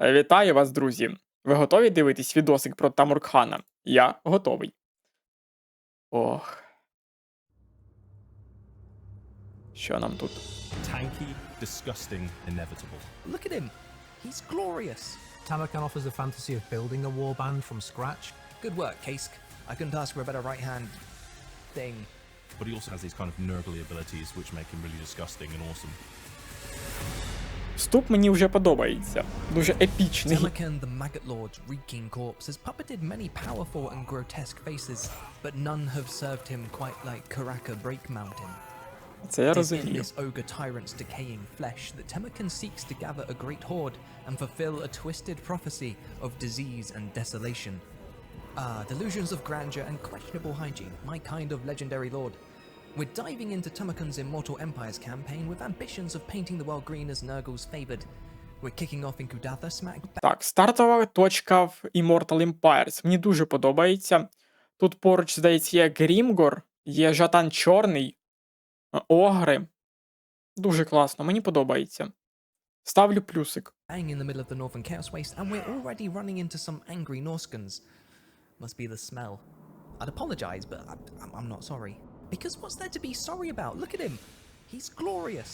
Е, Вітаю вас, друзі! Ви готові дивитись відосик про Тамуркхана? Я готовий. Ох. Що нам тут? Tanky, disgusting, inevitable. Look at him. He's glorious. Tamakan offers the fantasy of building a warband from scratch. Good work, Kask. I couldn't ask for a better right hand thing. But he also has these kind of nurgly abilities which make him really disgusting and awesome. Вступ мені вже подобається. Дуже епічний. Tamakan the Maggot Lord's reeking corpse has puppeted many powerful and grotesque faces, but none have served him quite like Karaka Break Mountain. Це я It is in розумію. this ogre tyrant's decaying flesh that Temekan seeks to gather a great horde and fulfill a twisted prophecy of disease and desolation. Ah, delusions of grandeur and questionable hygiene, my kind of legendary lord. We're diving into Temekan's Immortal Empires campaign with ambitions of painting the world green as Nurgle's favored. We're kicking off in Kudatha smack Так, стартова точка в Immortal Empires. Мені дуже подобається. Тут поруч, здається, є Грімгор, є Жатан Чорний, е, Огри. Дуже класно, мені подобається. Ставлю плюсик. bang in the middle of the northern Chaos Waste, and we're already running into some angry Norskans. Must be the smell. I'd apologize, but I'm, I'm not sorry. Because what's there to be sorry about? Look at him. He's glorious.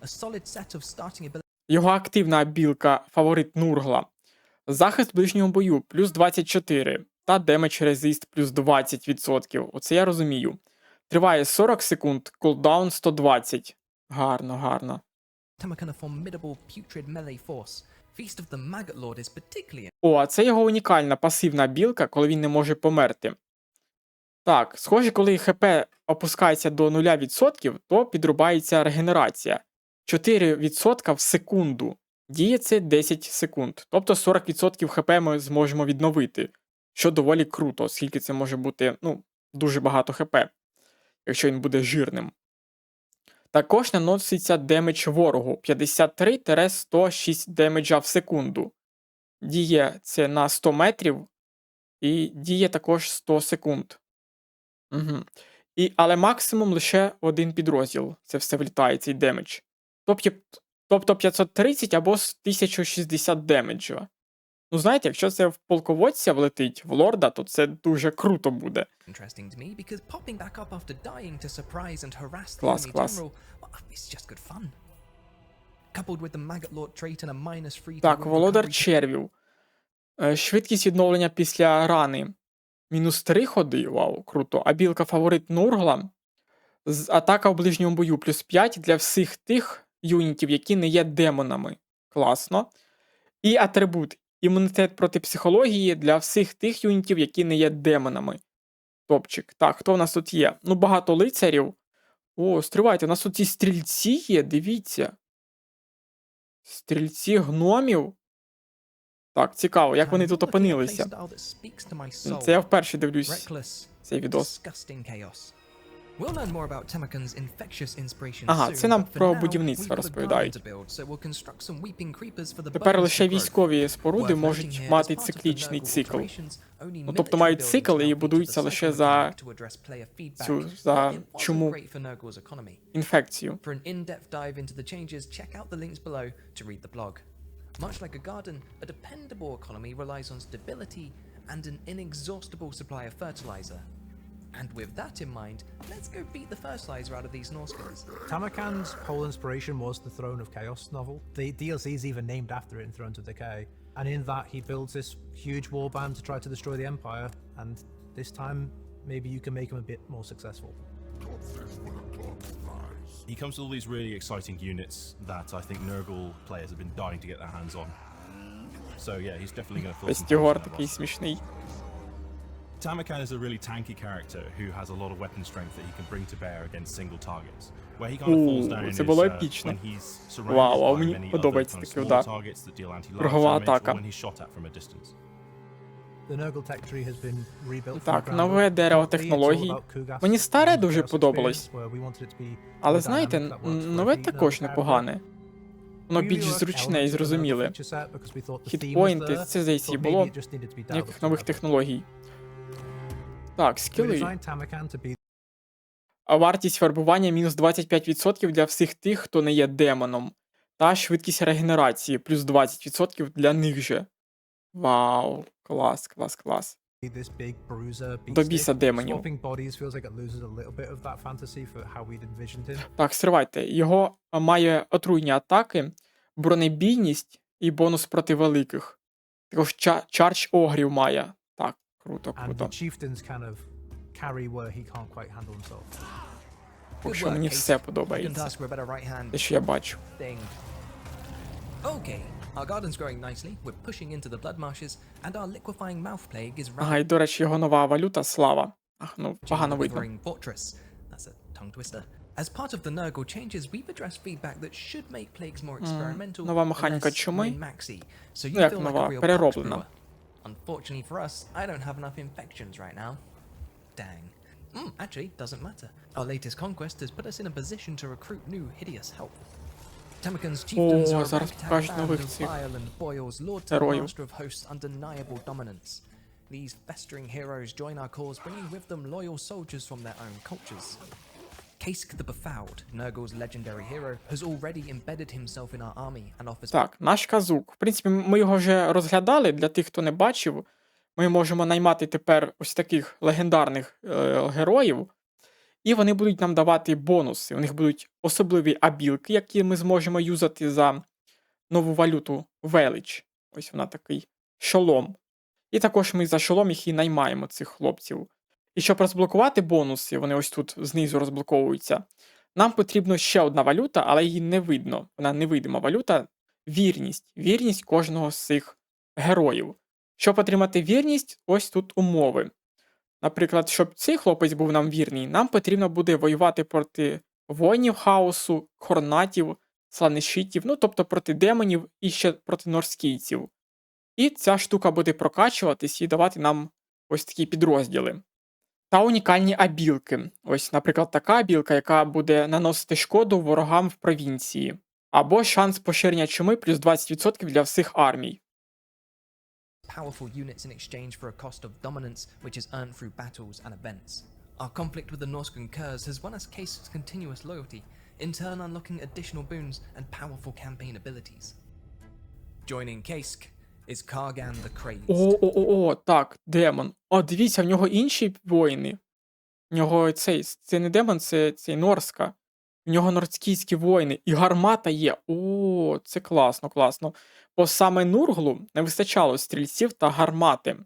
A solid set of starting abilities. Його активна білка фаворит Нургла. Захист в ближньому бою плюс 24 та демедж резист плюс 20%. Оце я розумію. Триває 40 секунд, кулдаун 120. Гарно, гарно. О, а це його унікальна пасивна білка, коли він не може померти. Так, схоже, коли ХП опускається до 0%, то підрубається регенерація. 4% в секунду. Діє це 10 секунд. Тобто 40% ХП ми зможемо відновити, що доволі круто, оскільки це може бути ну, дуже багато ХП, якщо він буде жирним. Також наноситься демедж ворогу 53-106 демеджа в секунду. Діє це на 100 метрів, і діє також 100 секунд. Угу. І, але максимум лише один підрозділ. Це все влітає, цей демедж. Тобто, тобто 530 або 1060 демеджа. Ну, знаєте, якщо це в полководця влетить, в лорда, то це дуже круто буде. free to Так, володар червів. Е, Швидкість відновлення після рани. Мінус 3 ходи. Вау, круто. А білка фаворит Нургла. Атака в ближньому бою плюс 5 для всіх тих юнітів, які не є демонами. Класно. І атрибут. Імунітет проти психології для всіх тих юнітів, які не є демонами. Топчик. Так, хто в нас тут є? Ну, багато лицарів. О, стривайте, у нас тут і стрільці є, дивіться. Стрільці гномів. Так, цікаво, як вони тут опинилися. Це я вперше дивлюсь цей відос. Ага, це нам про будівництво розповідають. Тепер лише військові споруди можуть мати циклічний цикл. Ну, тобто мають цикл і будуються лише за цю за economy. інфекцію. Much like a garden, a dependable economy relies on stability and an inexhaustible supply of fertilizer. And with that in mind, let's go beat the fertilizer out of these Norskins. Tamakan's whole inspiration was the Throne of Chaos novel. The DLC is even named after it in Thrones of Decay. And in that, he builds this huge warband to try to destroy the Empire. And this time, maybe you can make him a bit more successful. He comes with all these really exciting units that I think Nurgle players have been dying to get their hands on. So yeah, he's definitely going to fill some holes in Пестігор that такий roster. смішний. Tamakan is a really tanky character who has a lot of weapon strength that he can bring to bear against single targets. Where he kind of falls Ooh, down це is було uh, епічно. when he's surrounded Вау, а by мені many other подобається kind of такий small удар. targets that deal anti-life Кругова damage, or атака. when he's shot at from a distance. Так, нове дерево технологій. Мені старе дуже подобалось. Але знаєте, нове також непогане. Воно більш зручне і зрозуміле. there, це здається і було. Ніяких нових технологій. Так, скіли. А вартість фарбування мінус 25% для всіх тих, хто не є демоном. та швидкість регенерації плюс 20% для них же. Вау, клас, клас, клас. This big bruiser beast. До біса демонів. Swapping bodies feels like it loses a little bit of that fantasy for how we'd envisioned him. Так, стривайте. Його має отруйні атаки, бронебійність і бонус проти великих. Також ча- чардж огрів має. Так, круто, And the круто. chieftains kind of carry where he can't quite handle himself. Поки Good що work, мені Case. все Couldn't подобається. ask for a better right hand Те, що я бачу. thing. Okay, our garden's growing nicely, we're pushing into the blood marshes, and our liquefying mouth plague is Ага, і до речі, його нова валюта слава. Ах, ну, погано видно. Withering Fortress. That's a tongue twister. As part of the Nurgle changes, we've addressed feedback that should make plagues more experimental. нова механіка and less чуми. min-maxy, so you Ну, як feel like нова? a real Перероблена. pox brewer. Unfortunately for us, I don't have enough infections right now. Dang. Mm, actually, doesn't matter. Our latest conquest has put us in a position to recruit new hideous help. О, зараз покажуть нових цих героїв. These festering heroes join our cause, bringing with them loyal soldiers from their own cultures. Kask the Befouled, Nurgle's legendary hero, has already embedded himself in our army and offers Так, наш казук. В принципі, ми його вже розглядали. Для тих, хто не бачив, ми можемо наймати тепер ось таких легендарних е, героїв, і вони будуть нам давати бонуси. У них будуть особливі абілки, які ми зможемо юзати за нову валюту велич. Ось вона такий шолом. І також ми за шолом їх і наймаємо, цих хлопців. І щоб розблокувати бонуси, вони ось тут знизу розблоковуються. Нам потрібна ще одна валюта, але її не видно. Вона невидима валюта. Вірність. Вірність кожного з цих героїв. Щоб отримати вірність, ось тут умови. Наприклад, щоб цей хлопець був нам вірний, нам потрібно буде воювати проти воїнів хаосу, хорнатів, сланешитів, ну тобто проти демонів і ще проти норскійців. І ця штука буде прокачуватись і давати нам ось такі підрозділи. Та унікальні абілки. Ось, наприклад, така абілка, яка буде наносити шкоду ворогам в провінції. Або шанс поширення чуми плюс 20% для всіх армій. Powerful units in exchange for a cost of dominance which is earned through battles and events. Our conflict with the Norscan Kurz has won us Kask's continuous loyalty, in turn unlocking additional boons and powerful campaign abilities. Joining Kask is Kargan the Crazed. О-о-о, так, демон. О, дивіться, в нього інші воїни. В нього цей, це не демон, це цей Норська. В нього нордськійські воїни. І гармата є. О, це класно, класно. Бо саме Нурглу не вистачало стрільців та гармати.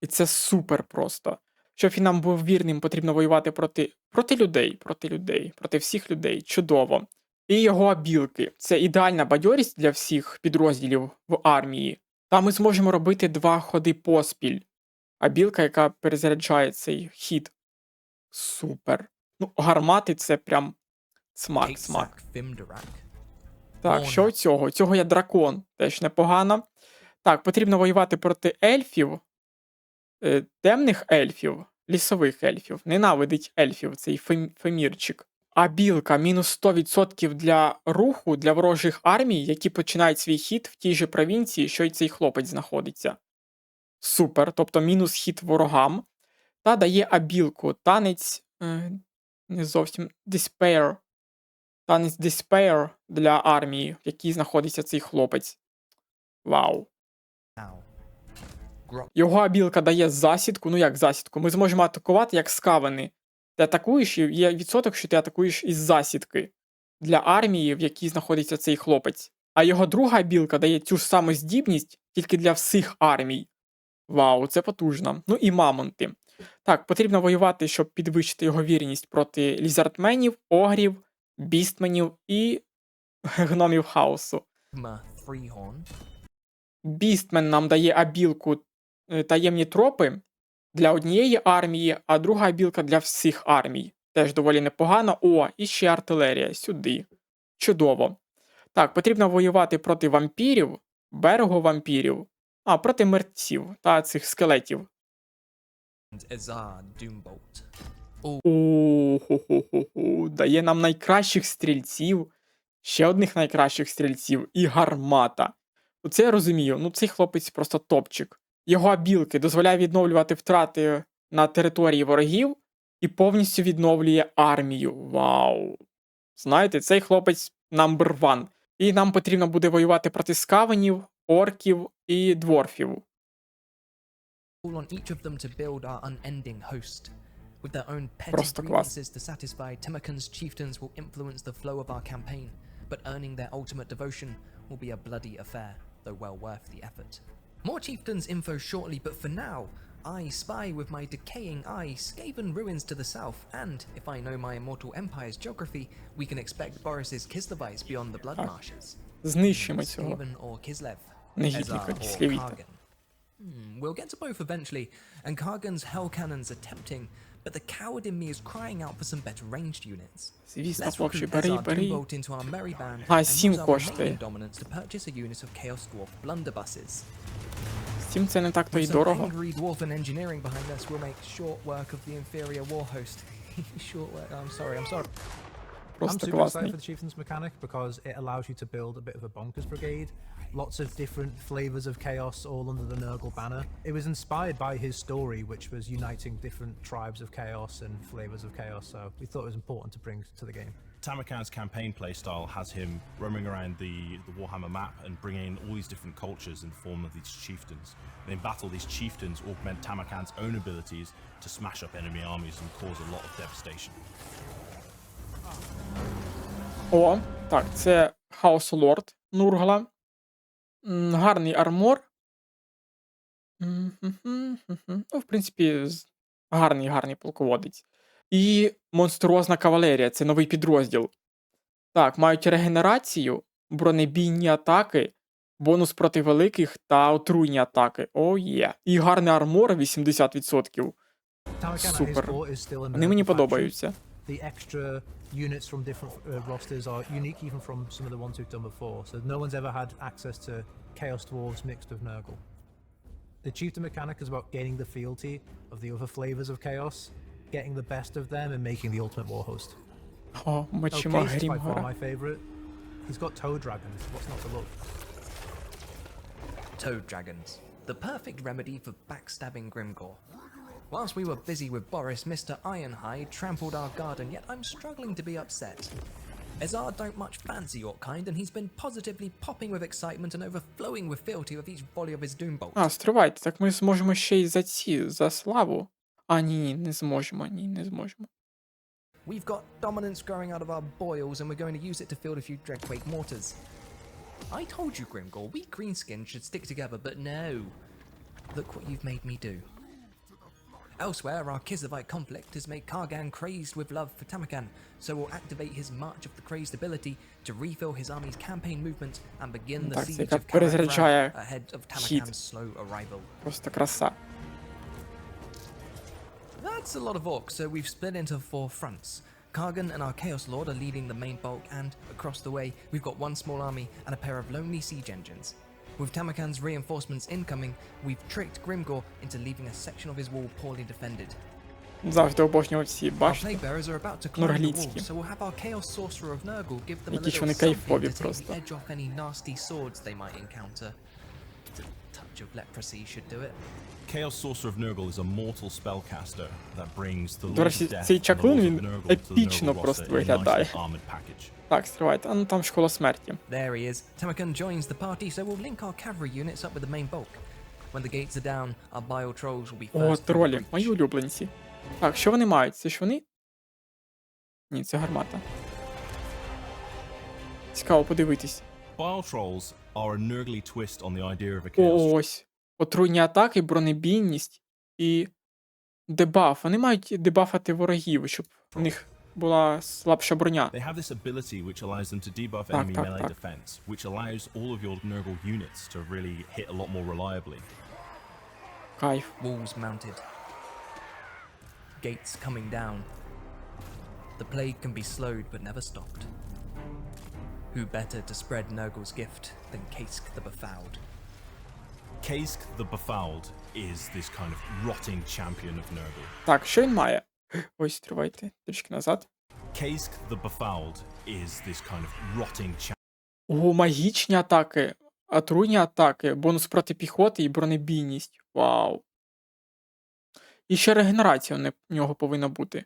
І це супер просто. Щоб він нам був вірним, потрібно воювати проти, проти людей, проти людей, проти всіх людей. Чудово. І його абілки. Це ідеальна бадьорість для всіх підрозділів в армії. Та ми зможемо робити два ходи поспіль. А білка, яка перезаряджає цей хід. Супер. Ну, гармати це прям смак, смак. Так, що цього? Цього є дракон, теж непогано. Так, потрібно воювати проти ельфів, е, темних ельфів, лісових ельфів. Ненавидить ельфів, цей фем- фемірчик. А білка мінус 100% для руху для ворожих армій, які починають свій хід в тій же провінції, що й цей хлопець знаходиться. Супер, тобто мінус хід ворогам. Та дає абілку, танець е, не зовсім Despair. Танець Despair для армії, в якій знаходиться цей хлопець. Вау. Його абілка дає засідку. Ну як засідку? Ми зможемо атакувати як скавани. Ти атакуєш, і є відсоток, що ти атакуєш із засідки для армії, в якій знаходиться цей хлопець. А його друга абілка дає цю ж саму здібність тільки для всіх армій. Вау, це потужно. Ну і мамонти. Так, потрібно воювати, щоб підвищити його вірність проти лізардменів, огрів, бістменів і гномів хаосу. Бістмен нам дає абілку е, таємні тропи для однієї армії, а друга абілка для всіх армій. Теж доволі непогано. О, і ще артилерія сюди. Чудово. Так, потрібно воювати проти вампірів, берегу вампірів, а проти мерців та цих скелетів. О-хо-хо-хо-хо. Дає нам найкращих стрільців, ще одних найкращих стрільців і гармата. Оце я розумію. Ну, цей хлопець просто топчик. Його абілки дозволяє відновлювати втрати на території ворогів і повністю відновлює армію. Вау! Знаєте, цей хлопець number one. І нам потрібно буде воювати проти скавенів, орків і дворфів. On each of them to build our unending host. With their own petty Просто клас. grievances to satisfy, Timakan's chieftains will influence the flow of our campaign, but earning their ultimate devotion will be a bloody affair, though well worth the effort. More chieftains info shortly, but for now, I spy with my decaying eye Skaven ruins to the south, and if I know my immortal empire's geography, we can expect Boris's Kislevites beyond the blood marshes. Знищимо цього. Skaven or Kislev, Негідника Ezra or Кислівіта. Kargan. Hmm, we'll get to both eventually, and Kargan's hell cannons are tempting, but the coward in me is crying out for some better ranged units. Звісно, Let's хлопче, recruit бери, Ezra бери. Doombolt into our merry band А, and сім use our коштує. remaining dominance to purchase a unit of Chaos Dwarf blunderbusses. Втім, це не так то й With some дорого. angry dwarven engineering behind us, we'll make short work of the inferior war host. short work. I'm sorry. I'm sorry. I'm super excited for the Chieftain's mechanic because it allows you to build a bit of a bonkers brigade. Lots of different flavors of chaos all under the Nurgle banner. It was inspired by his story, which was uniting different tribes of chaos and flavors of chaos. So we thought it was important to bring to the game. Tamakan's campaign playstyle has him roaming around the, the Warhammer map and bringing in all these different cultures in the form of these chieftains. And in battle, these chieftains augment Tamakan's own abilities to smash up enemy armies and cause a lot of devastation. О, так, це Хаос Лорд Нургла. Гарний армор. Ну, в принципі, гарний, гарний полководець. І монструозна кавалерія це новий підрозділ. Так, мають регенерацію, бронебійні атаки, бонус проти великих та отруйні атаки. О, є. І гарний армор 80%. Tamarkan at his Супер. Вони мені подобаються. the extra units from different uh, rosters are unique, even from some of the ones we've done before. So no one's ever had access to Chaos Dwarves mixed with Nurgle. The Chieftain mechanic is about gaining the fealty of the other flavors of Chaos, getting the best of them, and making the ultimate warhost. Oh, much okay, more by far my favorite. He's got toad dragons. What's not to love? Toad dragons, the perfect remedy for backstabbing Grimgore. Whilst we were busy with Boris, Mr. Ironhide trampled our garden, yet I'm struggling to be upset. Ezard don't much fancy your kind, and he's been positively popping with excitement and overflowing with fealty with each volley of his doombolt. А, стривайте, так ми зможемо ще й за ці, за славу. А, ні, ні, не зможемо, ні, не зможемо. We've got dominance growing out of our boils, and we're going to use it to field a few Dreadquake mortars. I told you, Grimgore, we greenskins should stick together, but no. Look what you've made me do. Elsewhere, our Kizavite conflict has made Kargan crazed with love for Tamakan, so we'll activate his March of the Crazed ability to refill his army's campaign movement and begin the Так, це siege яка of Karak перезаряджає ahead of хід. Tamakan's slow arrival. Просто краса. That's a lot of orcs, so we've split into four fronts. Kargan and our Chaos Lord are leading the main bulk, and across the way, we've got one small army and a pair of lonely siege engines. With Tamakan's reinforcements incoming, we've tricked Grimgore into leaving a section of his wall poorly defended. Завжди обожнював ці, Our бачите? playbearers are about to climb the Норгліцькі. wall, so we'll have our Chaos Sorcerer of Nurgle give them a Які ж little вони something кайфові to take просто. the edge off any nasty swords they might encounter. A touch of leprosy should do it. Chaos Sorcerer of Nurgle is a mortal spellcaster that brings the До Lord речі, of Death цей and the чаклун, Lords of він Nurgle to the епічно Nurgle просто roster in a виглядає. nicely armored package. Так, стривайте. А ну там школа смерті. There he is. Tamakan joins the party, so we'll link our cavalry units up with the main bulk. When the gates are down, our bile trolls will be О, first. the тролі, мої улюбленці. Так, що вони мають? Це ж вони? Ні, це гармата. Цікаво подивитись. Bile Trolls are a Nurgly twist on the idea of a Chaos Ось. Отруйні атаки, бронебійність і дебаф. Вони мають дебафати ворогів, щоб у них була слабша броня. They have this ability which allows them to debuff Так, enemy так, melee так. defense, which allows all of your Nurgle units to really hit a lot more reliably. Кайф. Walls mounted. Gates coming down. The plague can be slowed but never stopped. Who better to spread Nurgle's gift than Kask the Befouled? Kazk the Befouled is this kind of rotting champion of Nurgle. Так, що він має? Ось, тривайте, трішки назад. Kazk the Befouled is this kind of rotting. О, магічні атаки, отруйні атаки, бонус проти піхоти і бронебійність. Вау. І ще регенерація у у нього повинна бути.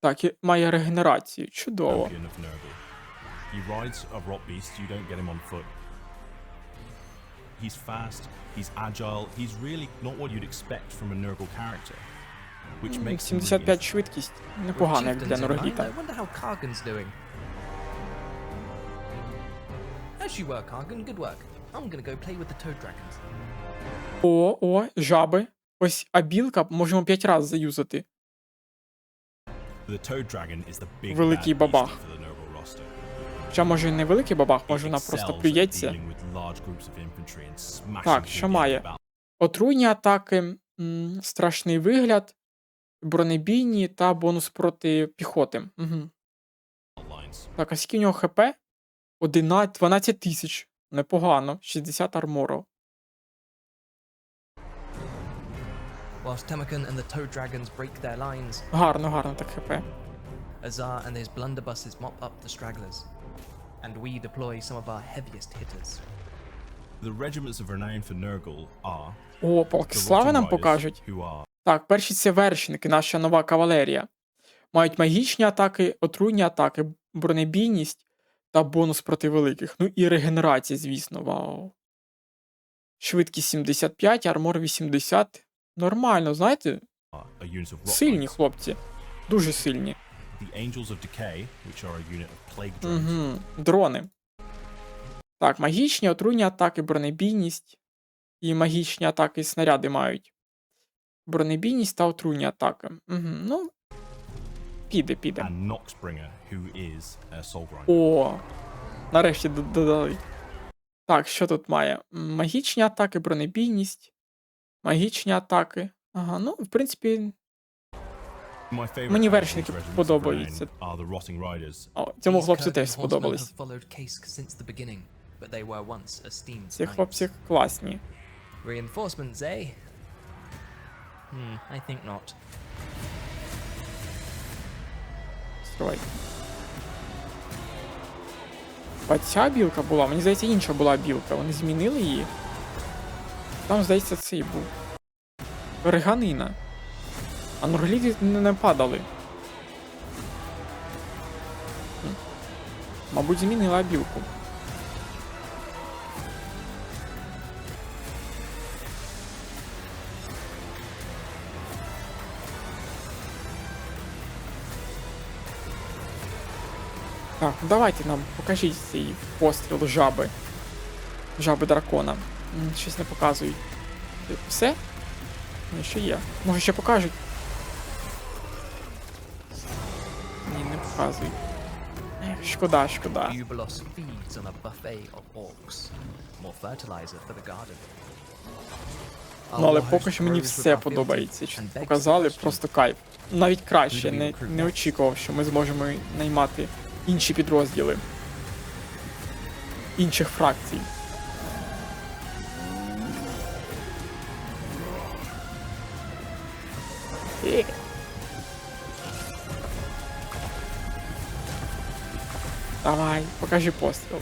Так, і має регенерацію. Чудово. He rides a rock beast, you don't get him on foot. He's fast, he's agile, he's really not what you'd expect from a Nurgle character. 75 interesting. швидкість. With Непогано як для Норгіта. О, о, жаби. Ось а білка можемо 5 разів заюзати. Великий бабах. Хоча може не великий бабах, може вона просто плюється. Так, що має? Отруйні атаки, м, страшний вигляд, бронебійні та бонус проти піхоти. Угу. Так, а скільки у нього хп? 11, 12 тисяч. Непогано. 60 армору. Гарно, гарно так хп. Azar and his blunderbusses mop up the stragglers. And we deploy some of our heaviest hitters. The regiments of renown for Nurgle are О, полки слави нам покажуть. Так, перші це вершники, наша нова кавалерія. Мають магічні атаки, отруйні атаки, бронебійність та бонус проти великих. Ну і регенерація, звісно, вау. Швидкість 75, армор 80. Нормально, знаєте, сильні хлопці. Дуже сильні. Угу. Дрони. Так, магічні, отруйні атаки, бронебійність. І магічні атаки і снаряди мають. Бронебійність та отруйні атаки. Угу. Ну. Піде, піде. О, нарешті додали. Так, що тут має? Магічні атаки, бронебійність. Магічні атаки. Ага, ну, в принципі, Мені вершники подобаються. о, цьому хлопцю теж сподобались. Ці хлопці класні. Reinforcements, eh? Hmm, I think not. Стривай. А ця білка була, мені здається, інша була білка. Вони змінили її. Там, здається, цей був. Реганина. А нургліди не, падали. Мабуть, змінила білку. Давайте нам покажіть цей постріл жаби. Жаби дракона. Щось не показують. Все? Ні, ще є. Може ще покажуть. Ні, не показують. Шкода, шкода. Ну, але поки що мені все подобається. Що показали просто кайф. Навіть краще. Не, не очікував, що ми зможемо наймати інші підрозділи. Інших фракцій. Давай, покажи постріл.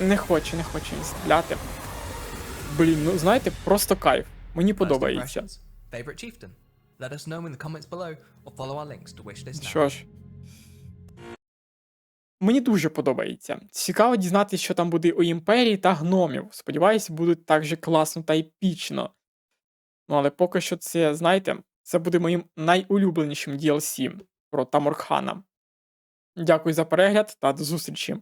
Не хоче, не хоче він стріляти. Блін, ну знаєте, просто кайф. Мені подобається. Що ж. Мені дуже подобається. Цікаво дізнатися, що там буде у імперії та гномів. Сподіваюсь, буде так же класно та епічно. Ну, але поки що це, знаєте, це буде моїм найулюбленішим DLC про Таморхана. Дякую за перегляд та до зустрічі!